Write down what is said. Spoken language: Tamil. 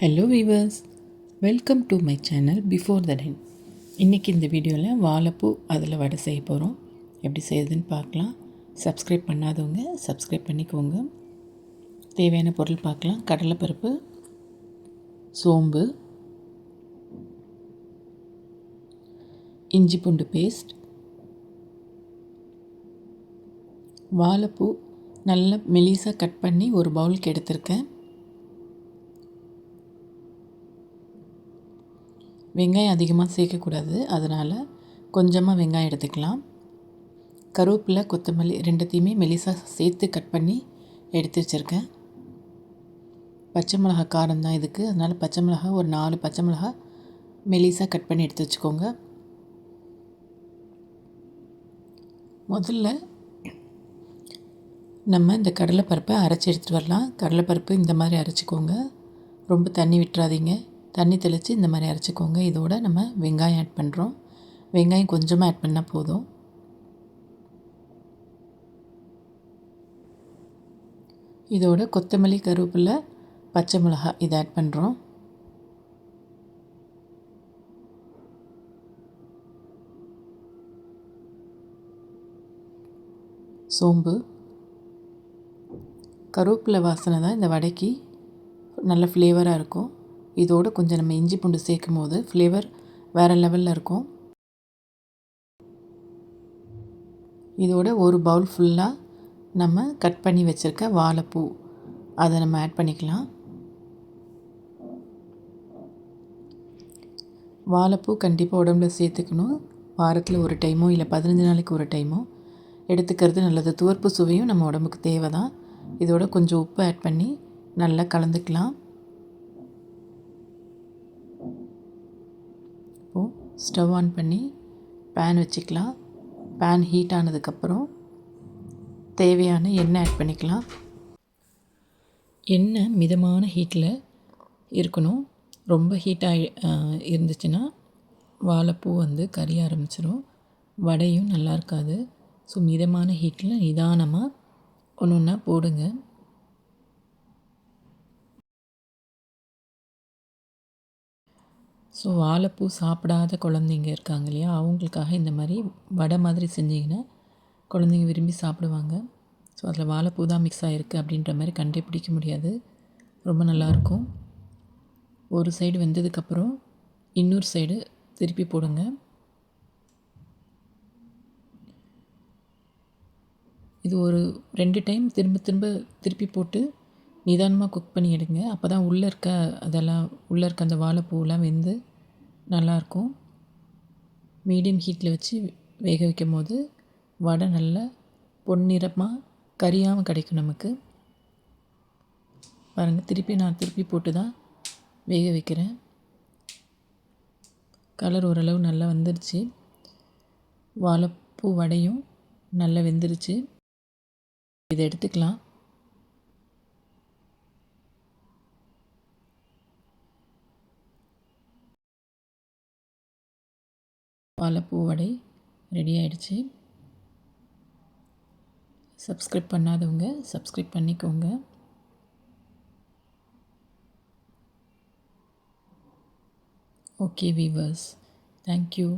Hello viewers welcome to my channel before the ten இன்றைக்கி இந்த வீடியோவில் வாழைப்பூ அதில் வடை செய்ய போகிறோம் எப்படி செய்யுதுன்னு பார்க்கலாம். சப்ஸ்கிரைப் பண்ணாதவங்க சப்ஸ்கிரைப் பண்ணிக்கோங்க. தேவையான பொருள் பார்க்கலாம். கடலைப்பருப்பு சோம்பு இஞ்சி பூண்டு பேஸ்ட் வாழைப்பூ நல்லா மெலிசாக கட் பண்ணி ஒரு பவுலுக்கு எடுத்திருக்கேன். வெங்காயம் அதிகமாக சேர்க்கக்கூடாது. அதனால் கொஞ்சமாக வெங்காயம் எடுத்துக்கலாம். கருவேப்பிலை கொத்தமல்லி ரெண்டுத்தையுமே மெலிசாக சேர்த்து கட் பண்ணி எடுத்து வச்சுருக்கேன். பச்சை மிளகா காரம் தான் இதுக்கு. அதனால் பச்சை மிளகா ஒரு நாலு பச்சை மிளகா மெலிசாக கட் பண்ணி எடுத்து வச்சுக்கோங்க. முதல்ல நம்ம இந்த கடலைப்பருப்பை அரைச்சி எடுத்துகிட்டு வரலாம். கடலைப்பருப்பு இந்த மாதிரி அரைச்சிக்கோங்க. ரொம்ப தண்ணி விட்டுறாதீங்க. தண்ணி தெளித்து இந்த மாதிரி அரைச்சிக்கோங்க. இதோட நம்ம வெங்காயம் ஆட் பண்ணுறோம் வெங்காயம் கொஞ்சமாக ஆட் பண்ணால் போதும். இதோட கொத்தமல்லி கருவேப்பிலை பச்சை மிளகா இதை ஆட் பண்ணுறோம் சோம்பு. கருவேப்பிலை வாசனை தான் இந்த வடைக்கு. நல்ல ஃப்ளேவராக இருக்கும். இதோடு கொஞ்சம் நம்ம இஞ்சி பூண்டு சேர்க்கும் போது ஃப்ளேவர் வேறு லெவலில் இருக்கும். இதோட ஒரு பவுல் ஃபுல்லாக நம்ம கட் பண்ணி வச்சுருக்க வாழைப்பூ. அதை நம்ம ஆட் பண்ணிக்கலாம். வாழைப்பூ கண்டிப்பாக உடம்புல சேர்த்துக்கணும். வாரத்தில் ஒரு டைமோ இல்லை பதினஞ்சு நாளைக்கு ஒரு டைமோ எடுத்துக்கிறது நல்லது. துவர்ப்பு சுவையும் நம்ம உடம்புக்கு தேவை தான் இதோட கொஞ்சம் உப்பு ஆட் பண்ணி நல்லா கலந்துக்கலாம். ஸ்டவ் ஆன் பண்ணி பேன் வச்சுக்கலாம். பேன் ஹீட் ஆனதுக்கப்புறம் தேவையான எண்ணெய் ஆட் பண்ணிக்கலாம். எண்ணெய் மிதமான ஹீட்டில் இருக்கணும். ரொம்ப ஹீட்டாக இருந்துச்சுன்னா வாழைப்பூ வந்து கறிய ஆரம்பிச்சிடும் வடையும் நல்லா இருக்காது. ஸோ மிதமான ஹீட்டில் நிதானமாக ஒன்று ஒன்றா போடுங்க. ஸோ வாழைப்பூ சாப்பிடாத குழந்தைங்க இருக்காங்க இல்லையா? அவங்களுக்காக இந்த மாதிரி வடை மாதிரி செஞ்சிங்கன்னா குழந்தைங்க விரும்பி சாப்பிடுவாங்க. ஸோ அதில் வாழைப்பூ தான் மிக்ஸ் ஆகிருக்கு அப்படின்ற மாதிரி கண்டே பிடிக்க முடியாது. ரொம்ப நல்லாயிருக்கும். ஒரு சைடு வெந்ததுக்கப்புறம் இன்னொரு சைடு திருப்பி போடுங்க. இது ஒரு ரெண்டு டைம் திரும்ப திரும்ப திருப்பி போட்டு நிதானமாக குக் பண்ணி எடுங்க. அப்போ தான் உள்ளே இருக்க அதெல்லாம் உள்ளே இருக்க அந்த வாழைப்பூவெலாம் வெந்து நல்லாயிருக்கும் மீடியம் ஹீட்டில் வச்சு வேக வைக்கும் போது வடை நல்லா பொன்னிறமாக கரியாமல் கிடைக்கும் நமக்கு. பாருங்கள் திருப்பி நான் திருப்பி போட்டு தான் வேக வைக்கிறேன். கலர் ஓரளவு நல்லா வந்துருச்சு. வாழைப்பூ வடையும் நல்லா வெந்துருச்சு. இதை எடுத்துக்கலாம். வாழைப்பூ வடை ரெடி ஆகிடுச்சு சப்ஸ்கிரைப் பண்ணாதவங்க சப்ஸ்கிரைப் பண்ணிக்கோங்க. Okay viewers thank you